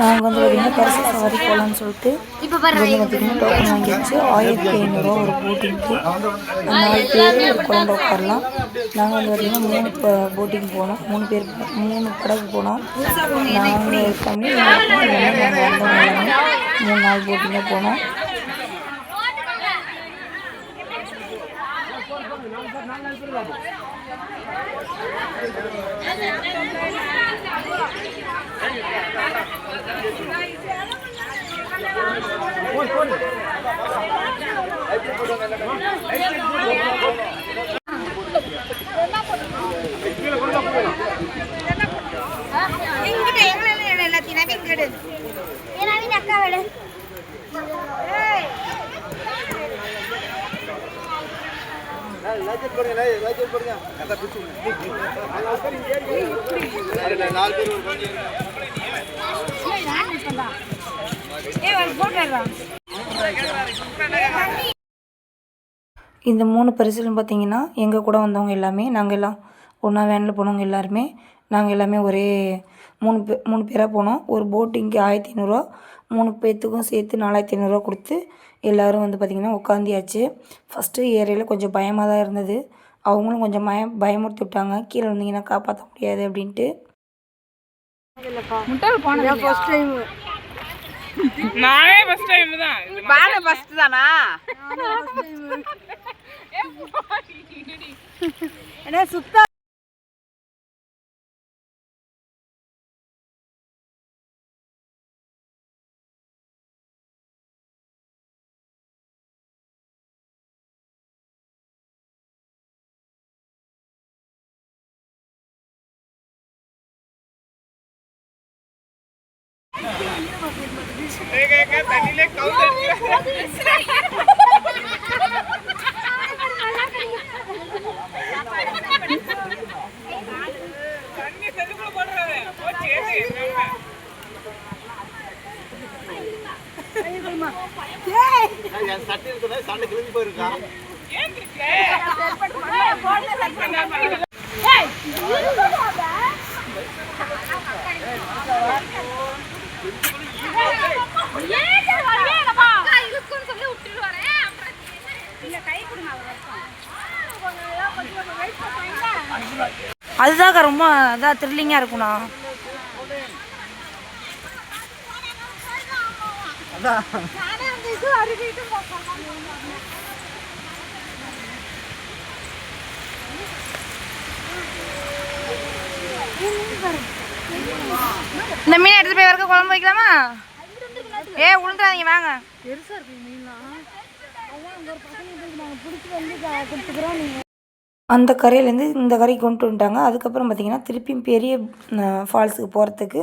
நாங்கள் வந்து பார்த்தீங்கன்னா பரிசு சவாரி போகலான்னு சொல்லிட்டு வந்து பார்த்தீங்கன்னா டோக்கன் வாங்கிடுச்சு ஆயிரத்தி ஐநூறுரூவா ஒரு போட்டிங்க்கு நாலு பேர் ஒரு குழந்தை உட்காரலாம். நாங்கள் வந்து பார்த்தீங்கன்னா மூணு போட்டிங் போனோம். மூணு பேர் மூணு படகு போனோம். நாங்கள் எல்லாமே நாங்கள் வந்தவங்க மூணு நாலு போட்டிங்காக போனோம். அக்கா விடு இந்த மூணு பரிசுகளும் பார்த்தீங்கன்னா எங்கள் கூட வந்தவங்க எல்லாமே நாங்கள் எல்லாம் ஒன்றா வேனில் போனவங்க எல்லாருமே நாங்கள் எல்லாமே ஒரே மூணு பே மூணு பேராக போனோம். ஒரு போட்டிங்க்கு ஆயிரத்தி ஐநூறுரூவா மூணு பேர்த்துக்கும் சேர்த்து நாலாயிரத்தி ஐநூறுரூவா கொடுத்து எல்லோரும் வந்து பார்த்திங்கன்னா உட்காந்தியாச்சு ஃபஸ்ட்டு ஏரியாவில் கொஞ்சம் பயமாக தான் இருந்தது. அவங்களும் கொஞ்சம் பய பயமுறுத்தி விட்டாங்க. கீழே வந்தீங்கன்னா காப்பாற்ற முடியாது அப்படின்ட்டு. ஃபர்ஸ்ட் டைம் நானே ஃபர்ஸ்ட் டைம் தான். பான ஃபர்ஸ்ட் தானா? என்ன சுத்தா தண்ணியிலே கவுந்து தண்ணி ஏன் அதுதாங்க ரொம்ப அதான். த்ரில்லிங்காக இருக்கும்ண்ணா இந்த மீன் எடுத்து போய் வரைக்கும் குழம்பு வைக்கலாமா? ஏ உளுந்துறாதீங்க வாங்க. அந்த கரையிலேருந்து இந்த கரைக்கு கொண்டு வந்துட்டாங்க. அதுக்கப்புறம் பார்த்திங்கன்னா திருப்பியும் பெரிய ஃபால்ஸுக்கு போகிறதுக்கு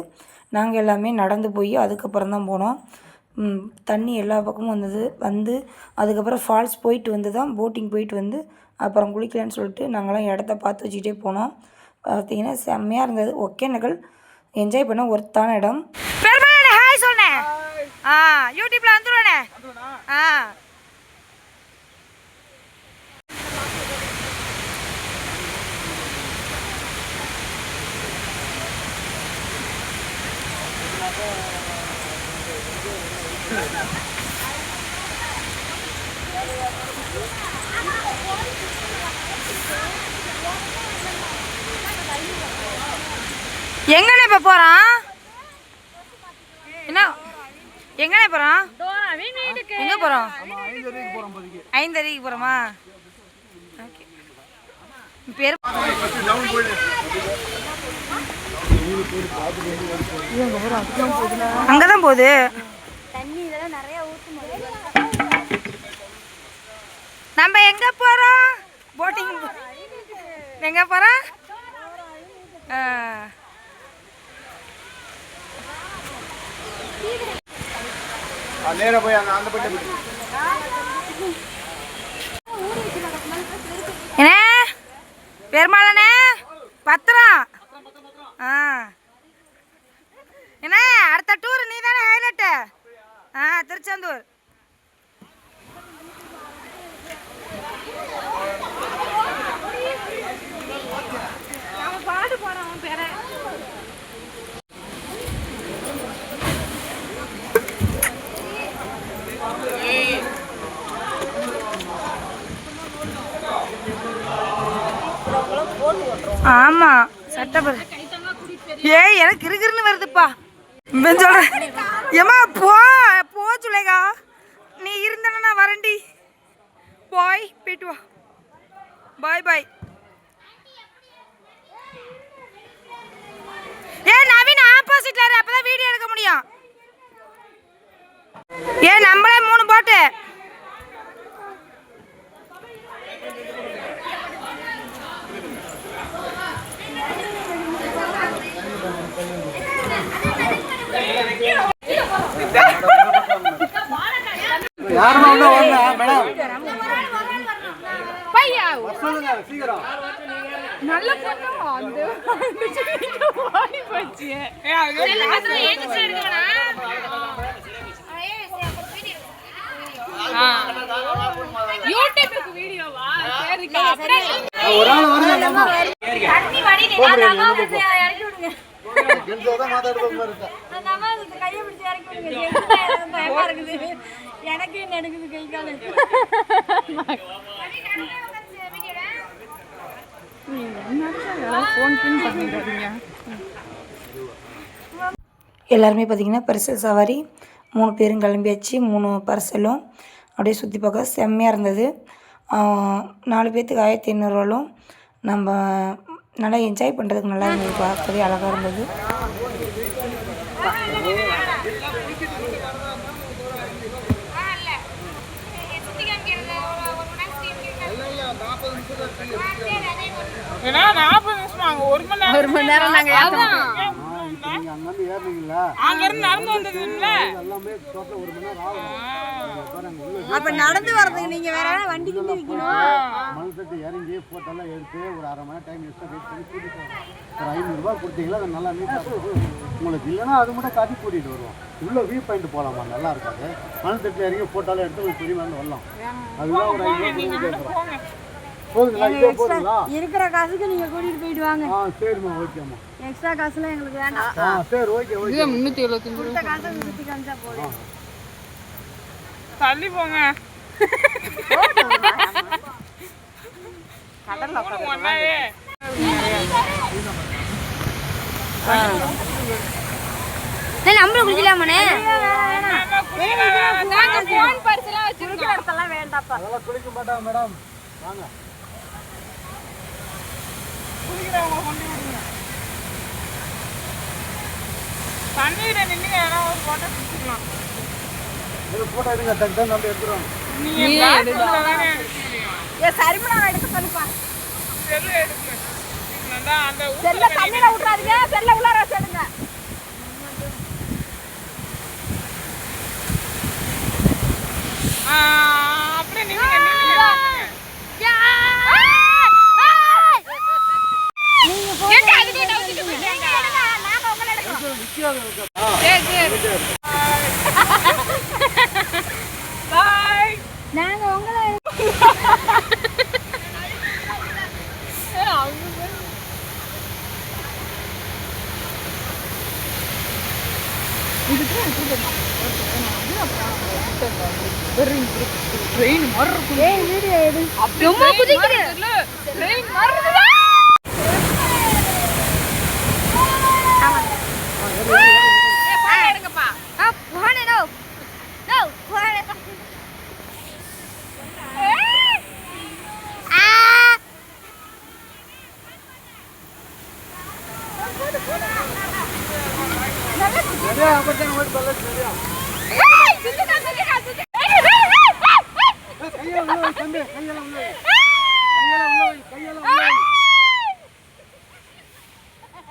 நாங்கள் எல்லாமே நடந்து போய் அதுக்கப்புறம் தான் போனோம். தண்ணி எல்லா பக்கமும் வந்தது வந்து அதுக்கப்புறம் ஃபால்ஸ் போயிட்டு வந்து தான் போட்டிங் போயிட்டு வந்து அப்புறம் குளிக்கலான்னு சொல்லிட்டு நாங்களாம் இடத்த பார்த்து வச்சுக்கிட்டே போனோம். பார்த்திங்கன்னா செம்மையாக இருந்தது. ஒகேனக்கல் என்ஜாய் பண்ண ஒர்த்தான இடம். ஹாய் சொன்னேன் ஆ யூடியூப்ல வந்துடுவேனே ஆ. எங்கண்ணே இப்போ போகிறான் என்ன? எங்கண்ணே போகிறோம் எங்கே போகிறோம் ஐந்தறிக்கு போகிறோமா ஓகே. பேர்? அங்கே தான் போகுது. தண்ணி இதெல்லாம் நிறைய நம்ம எங்கே போறோம்? போட்டிங் எங்கே போகிறோம் நேரா போய் அந்த அந்த பக்கம் என்ன? பெருமாளனே பத்திரம் ஆ என்ன அடுத்த டூர் நீ தானே ஹைலைட்டு ஆ திருச்செந்தூர் ஆமா சட்டை பாரு ஏய் எனக்கு கிறுகிறுன்னு வருதுப்பா இவன் சொல்றேன் ஏமா போ போ சுலேகா நீ இருந்தனா நான் வரேன்டி பாய் போயிட்டு வா பாய் பாய் ஏ நவீன் ஆப்போசிட்ல இரு அப்பதான் வீடியோ எடுக்க முடியும். ஏ நம்மளே மூணு போட்டு யாருமா இன்னும் வரல மேடம் சொல்லுங்க சீக்கிரம். ஏய், அது ஒரு ஆள் வருங்க அம்மா தண்ணி வடி நீ நான் அம்மா வந்து இறக்கி விடுங்க. தான் மாத்தாடுறது மாதிரி இருக்கா அந்த அம்மா வந்து கையை பிடிச்சி இறக்கி விடுங்க. எனக்கு எனக்கு பயமா இருக்குது. எனக்கு நடுக்குது கை காலு. எல்லாருமே பார்த்திங்கன்னா பரிசல் சவாரி மூணு பேரும் கிளம்பியாச்சு மூணு பரிசலும். அப்படியே சுற்றி பார்க்க செம்மையாக இருந்தது. நாலு பேர்த்துக்கு ஆயிரத்தி ஐநூறுவாலும் நம்ம நல்லா என்ஜாய் பண்ணுறதுக்கு நல்லா இருந்தது. பார்க்கவே அழகாக இருந்தது. ஏன்னா நாற்பது நிமிஷம் அங்க ஒரு மணி நேரம் ஒரு மணி நேரம் நாங்க அங்கிருந்து நடந்து எல்லாமே டோட்டல் ஒரு மணி நேரம் ஆகும். அப்ப நடந்து வர்றதுக்கு நீங்க வேற வண்டி கிண்டி வைக்கணும் மண் தட்டு இறங்கி போட்டெல்லாம் எடுத்து ஒரு அரை மணி நேரம் டைம் எக்ஸ்ட்ரா வெயிட் பண்ணி கூட்டிட்டு வரோம் ஒரு ஐநூறுரூவா கொடுத்தீங்களா அது நல்லா நீட்டாக உங்களுக்கு இல்லைன்னா அது மட்டும் காட்டி கூட்டிகிட்டு வருவோம். உள்ள வியூ பாயிண்ட் போகலாமா நல்லா இருக்காது. மண் தட்டு இறங்கி போட்டாலும் எடுத்து ஒரு பெரிய வரலாம். அதுதான் ஒரு கேட்குறோம் போதுங்களா இதே போதுங்களா இருக்கிற காசுக்கு நீங்க கூட்டிட்டு போயிட்டு வாங்க. சரிம்மா ஓகேம்மா. எக்ஸ்ட்ரா காசுலாம் எங்களுக்கு வேண்டாம். ஆ சரி ஓகே ஓகே. முன்னூத்தி எழுபத்தஞ்சு கொடுத்த காசை சுத்தி காமிச்சா போதும். தள்ளி போங்க. கடல்ல ஒன்னாவே. நம்மளும் குடிக்கலாமாண்ணே? அதெல்லாம் குளிக்க மாட்டாங்க மேடம். வாங்க. தண்ணீரை நின்று யாராவது ஒரு போட்டோ பிடிச்சிக்கலாம் இது போட்டோ எடுங்க தான் நம்ம எடுத்துருவாங்க. நீங்க எடுக்கிறீங்க? சரிமலா எடுக்க சொல்லுப்பா. செல்லு எடுங்க. நல்லா அந்த செல்ல தண்ணியில விட்டுறாதீங்க செல்ல உள்ளார வச்சிடுங்க ஆ, அப்படியே நில்லுங்க நில்லுங்க பாய் நாங்க உங்களை ரொம்ப குதிக்குது. ஆ, வை கையால உள்ள வை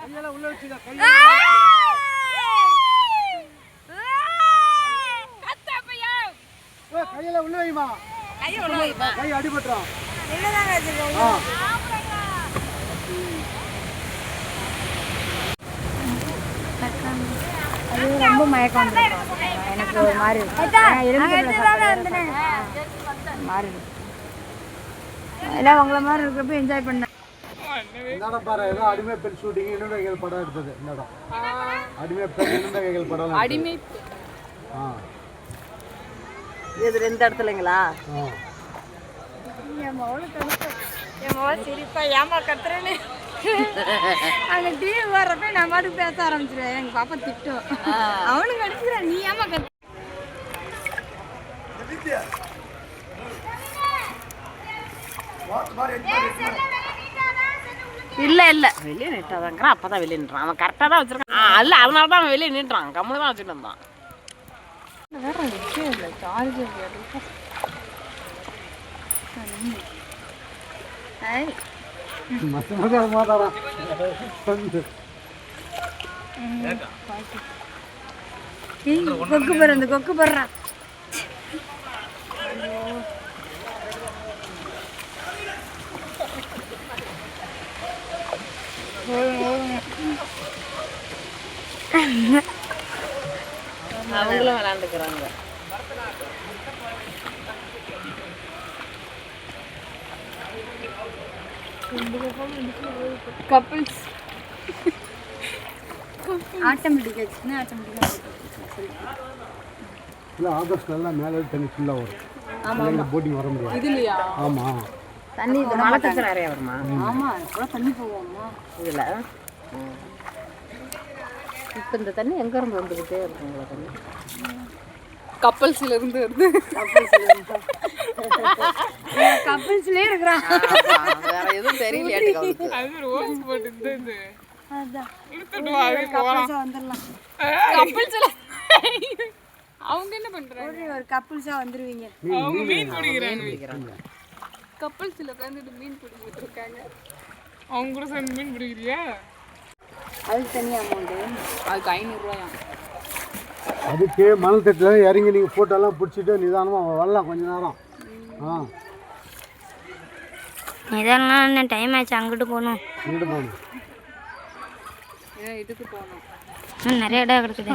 கையால உள்ள வச்சுக்க. கையால ஏய், கையால உள்ள வைமா. கை அடிபட்டுரும் ஆ. ரொம்ப மயக்கம் எனக்கு ஒரு மாதிரி இருக்கு எல்லாம் உங்களை மாதிரி இருக்கிறப்ப என்ஜாய் பண்ணேன் இந்த பாரு ஏதோ அடிமை பெண் ஷூட்டிங் இன்னும் கைகள் படம் எடுத்தது. இந்த இடம் அடிமை பெண் படம் அடிமை ஆ. இது ரெண்டு இடத்துலங்களா? என் மோளை சிரிப்பா ஏமா கத்துறேன்னு. அந்த டிவி வர்றப்ப நான் பாட்டுக்கு பேச ஆரம்பிச்சிருவேன். எங்க பாப்பா திட்டும். அவனுக்கு அடிச்சுக்கிறான் நீ ஏமா கத்து இல்ல இல்ல. வெளியே நிட்டாதாங்கிறான் அப்பதான் வெளியே நின்றான். அவன் கரெக்டா தான் வச்சிருக்கான். ஆ, இல்ல அதனால தான் அவன் வெளியே நின்றான். கம்முனு தான் வச்சுட்டு இருந்தான். வேற விஷயம் இல்லை. சார்ஜர் கொக்கு போடுற அந்த கொக்கு போடுறான் அவங்களும் விளாண்டுக்கிறாங்க. கப்பிள்ஸ் ஆட்டோமேட்டிக்காக இல்லை ஆகஸ்ட்ல எல்லாம் மேலே தண்ணி ஃபுல்லாக வரும். ஆமாம் போட்டிங் வர முடியாது. ஆமாம் தண்ணி இது மழை தச்சு நிறைய வருமா ஆமா கூட தண்ணி போவோம்மா இதுல? இப்போ இந்த தண்ணி எங்க இருந்து வந்துகிட்டே இருக்குங்களா தண்ணி? கப்பல்ஸ்ல இருந்து வருது. கப்பிள்ஸ்லயே இருக்கிறான் வேற எதுவும் கப்பல்ஸ்ல. அவங்க என்ன பண்றாங்க? ஒரு கப்பிள்ஸா வந்துருவீங்க. அவங்க மீன் பிடிக்கிறாங்க. கப்பல்ஸ்ல உட்காந்துட்டு மீன் பிடிச்சிட்டு இருக்காங்க. அவங்க கூட சேர்ந்து மீன் பிடிக்கிறியா? அதுக்கு தனி அமௌண்ட்டு அதுக்கு ஐநூறுரூவாயா அதுக்கு மணல் தட்டில் இறங்கி நீங்கள் ஃபோட்டோலாம் பிடிச்சிட்டு நிதானமாக வரலாம் கொஞ்ச நேரம். ஆ. இதெல்லாம் டைம் ஆச்சு? அங்கிட்டு போகணும். இங்கிட்டு போகணும். இதுக்கு போகணும்? நிறைய இடம் இருக்குது.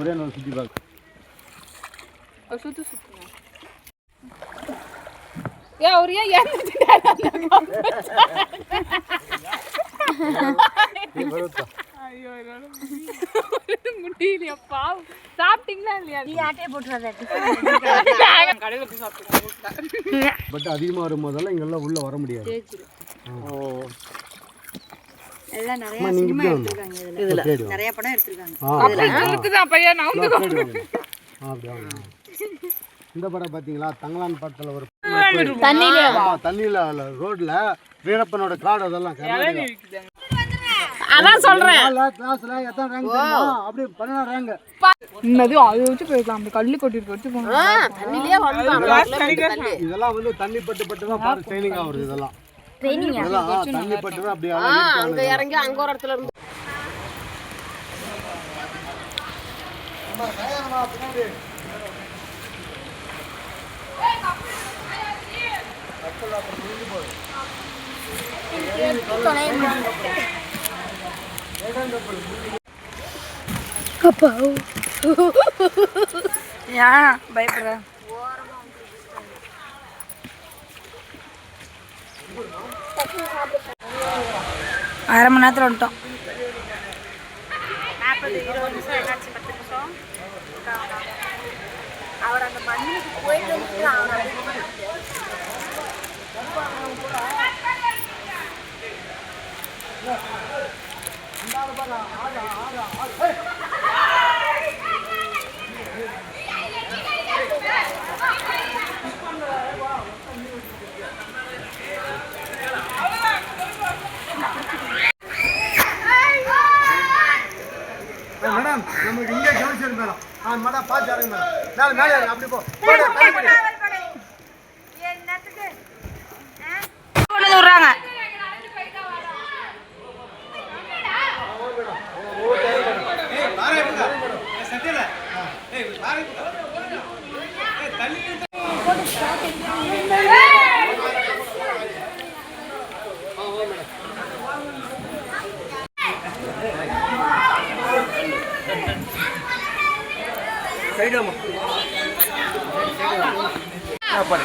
ஒரே நாள் சுற்றி பார்க்க. சுத்து சுத்துங்க. ஏ அவர் ஏன் இறந்துட்டாரு ஐயோ என்னால முடியலையாப்பா சாப்பிட்டீங்களா இல்லையா? நீ ஆட்டையை போட்டுறாத கடையில் போய் சாப்பிட்டு பட் அதிகமாக வரும்போதெல்லாம் இங்கெல்லாம் உள்ளே வர முடியாது. எல்லாம் நிறைய வரணும் எடுத்திருக்காங்க இதுல. நிறைய படம் எடுத்திருக்காங்க. பையன் நான் இந்த படம் பார்த்தீங்களா? தங்கலான் படத்தில் ஒரு தண்ணியிலே ரோட்ல வீரப்பனோட காடு அதெல்லாம். அதான் சொல்றேன்? அப்படியே ரேங்க் இன்னது அதை வச்சு போயிருக்கலாம் அந்த கல்லு கொட்டிட்டு வச்சு தண்ணி இதெல்லாம் வந்து தண்ணி பட்டு பட்டு தான் பாரு ட்ரைனிங் ஆகுது இதெல்லாம். ஆ, தண்ணி பட்டு தான் அப்படியே அங்க இறங்கி அங்க ஒரு இடத்துல இருந்து. ஏன் பயப்படுற அரை மணி நேரத்தில் வந்துட்டோம் Madam நமக்கு இங்கே ஜங்ஷன் மேடம் ஆ மேடம் பார்த்து இறங்க மேடம் மேலே மேலே அப்படி போ. சைடாமா பாரு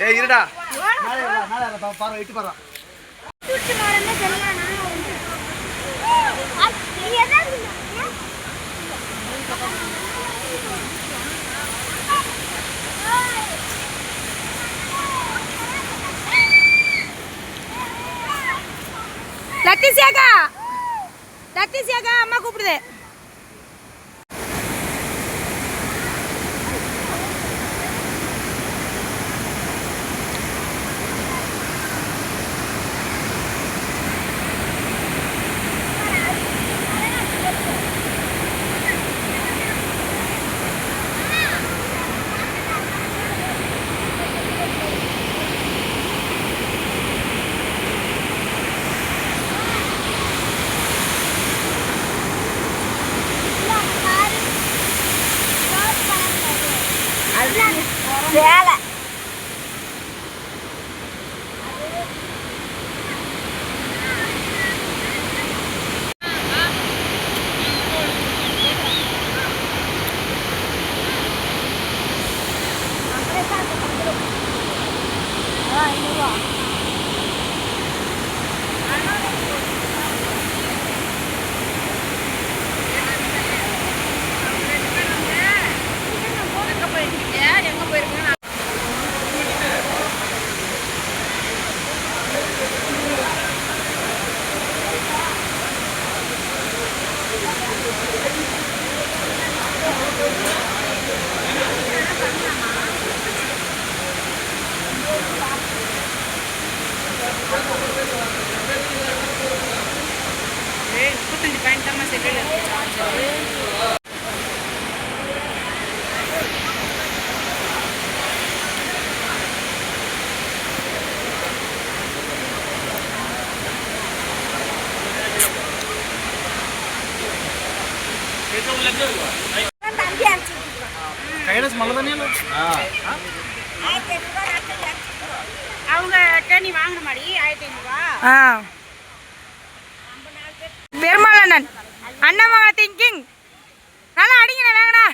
ஏ இருடா. பாரு இட்டு பாரு லத்திசியாக்கா லத்திசியாக்கா அம்மா கூப்பிடுது. இருக்கு சார்ஜர் தம்பி அனுப்பிச்சு கைலாஸ் மழை தானே அவங்க கேணி வாங்கின மாதிரி ஆயிரத்தி ஐநூறுரூவா ஆ பெருமாள் அண்ணன் அண்ணன் மகா திங்கிங் நல்லா அடிங்கண்ணா வேங்கண்ணா ஆ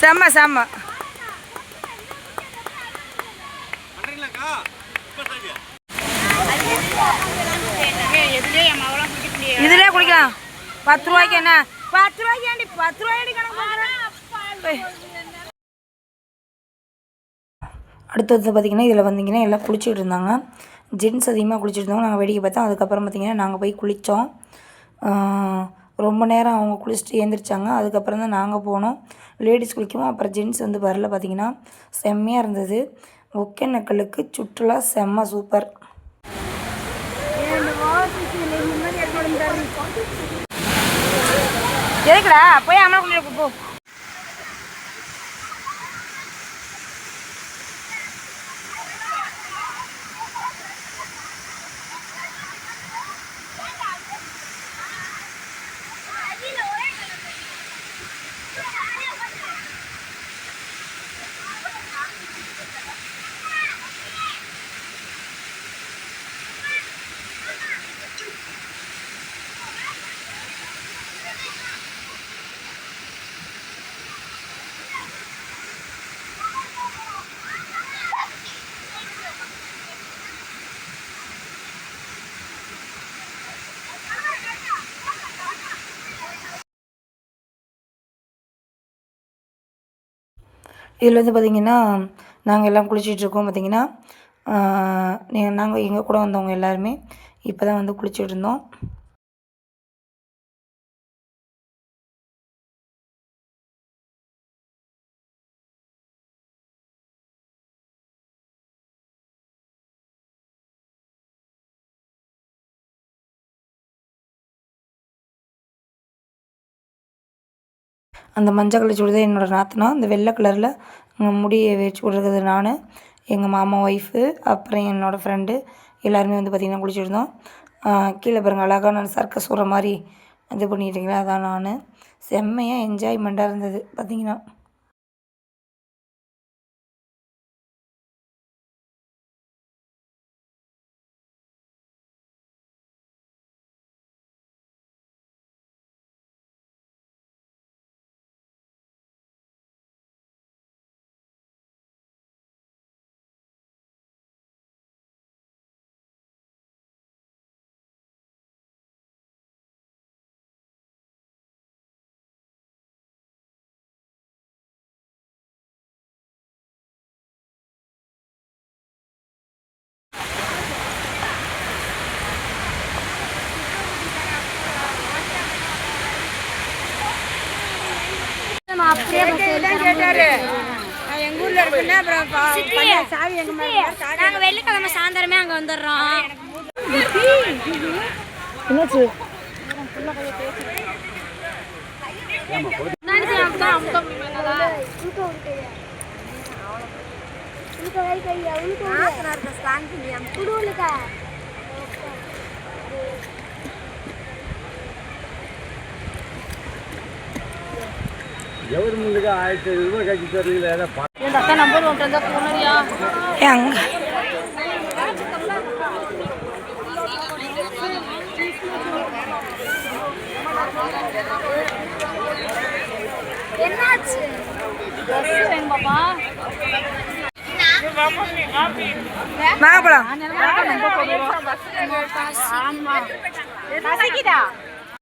செம்ம செம்ம. இதுலயே குடிக்கலாம். பத்து ரூபாய்க்கு என்ன? பத்து ரூபாய்க்கு ஏண்டி பத்து ரூபாய்க்கு கணக்கு அடுத்தது பார்த்திங்கன்னா இதில் வந்தீங்கன்னா எல்லாம் குளிச்சுட்டு இருந்தாங்க. ஜென்ஸ் அதிகமாக குளிச்சுட்டு இருந்தாங்க. நாங்கள் வேடிக்கை பார்த்தோம். அதுக்கப்புறம் பார்த்திங்கன்னா நாங்கள் போய் குளித்தோம். ரொம்ப நேரம் அவங்க குளிச்சுட்டு எழுந்திரிச்சாங்க அதுக்கப்புறம் தான் நாங்கள் போனோம். லேடிஸ் குளிக்கவும் அப்புறம் ஜென்ஸ் வந்து வரல பார்த்திங்கன்னா செம்மையாக இருந்தது. ஒகேனக்கலுக்கு சுற்றுலா செம்ம சூப்பர். எதுக்குடா? போய் அம்மா கொண்டு போ. இதில் வந்து பார்த்திங்கன்னா நாங்கள் எல்லாம் குளிச்சிட்ருக்கோம் பார்த்திங்கன்னா. நாங்கள் எங்கள் கூட வந்தவங்க எல்லாருமே இப்போ தான் வந்து குளிச்சுட்ருந்தோம். அந்த மஞ்சள் கலர் சுடிதார் என்னோடய நாத்தனா அந்த வெள்ளை கலரில் முடியை வச்சு விட்றது நான் எங்கள் மாமா ஒய்ஃபு அப்புறம் என்னோடய ஃப்ரெண்டு எல்லாருமே வந்து பார்த்திங்கன்னா குளிச்சுருந்தோம். கீழே பாருங்கள் அழகாக நான் சர்க்கஸ் விட்ற மாதிரி இது பண்ணிட்டுருக்கேன் அதான் நான். செம்மையாக என்ஜாய்மெண்ட்டாக இருந்தது பார்த்திங்கன்னா எங்க ஊர்ல இருக்குன்னா அப்புறம் சாவி எங்க நாங்க வெள்ளிக்கிழமை சாயந்தரமே அங்க வந்துடுறோம். என்னாச்சு? உள்ள ಗೌರ್ಮೆಂಟ್ಗೆ ಆಯ್ತು ಇವಾಗ ಹಾಕಿದ್ರಲಿಲ್ಲ ಅಕ್ಕ ನಂಬರ್ ಉಂಟದ ಹೆಂಗ என்னாச்சு பாப்பா வாங்கப்பலாம் பசிக்குதா